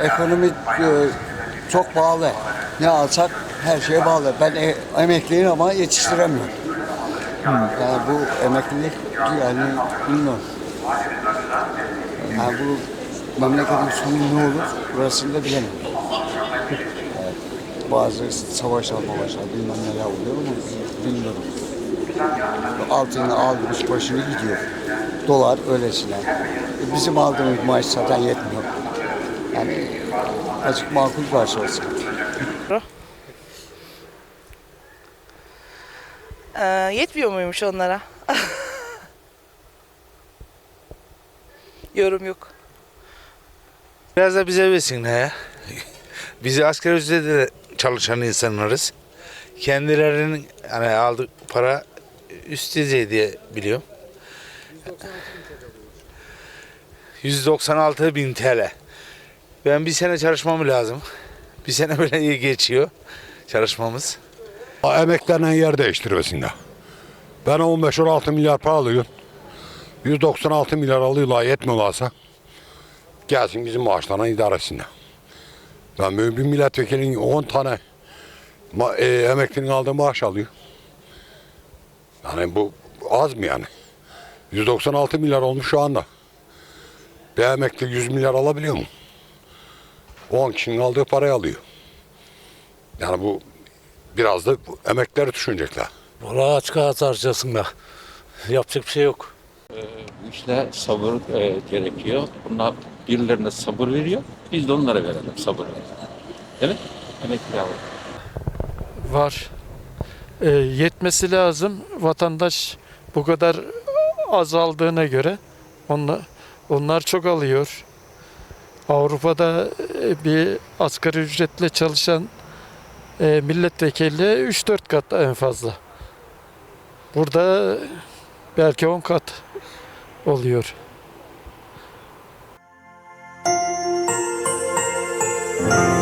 ekonomi e, çok bağlı. Ne alsak her şeye bağlı. Ben e, emekliyim ama yetiştiremiyorum. Yani bu emeklilik yani bilmiyorum. Yani bu memleketin sonu ne olur burasını da bilemiyorum. Evet, bazı savaşlar mavaşlar bilmem neler oluyor ama bilmiyorum. Altını almış başını gidiyor. Dolar öylesine. E, Bizim aldığımız maaş zaten yetmiyor. Yani açık makul karşılasın. Ee, yetmiyor muymuş onlara? Yorum yok. Biraz da bize versinler ya. Biz asgari ücretle çalışan insanlarız. Kendilerinin hani aldık para üst düzey diye biliyorum. 196 bin TL. Ben bir sene çalışmam lazım. Bir sene böyle iyi geçiyor çalışmamız. Emeklerle yer değiştirmesinler. Ben 15-16 milyar para alıyorum. 196 milyar alıyorlar yetmiyorlarsa gelsin bizim maaşlarına idare etsinler. Ben bir milletvekilinin 10 tane e, emeklinin aldığı maaş alıyor. Yani bu az mı yani? 196 milyar olmuş şu anda. Bir emekli 100 milyar alabiliyor mu? 10 kişinin aldığı parayı alıyor. Yani bu biraz da bu emekleri düşünecekler. Valla aç kağıt harcasınlar. Yapacak bir şey yok. Bu işte sabır e, gerekiyor. Bunlar birilerine sabır veriyor. Biz de onlara verelim sabır. Değil mi? Emekli yavrum. var. E, yetmesi lazım. Vatandaş bu kadar azaldığına göre onlar, onlar çok alıyor. Avrupa'da e, bir asgari ücretle çalışan e, milletvekili 3-4 kat en fazla. Burada belki 10 kat oluyor. Müzik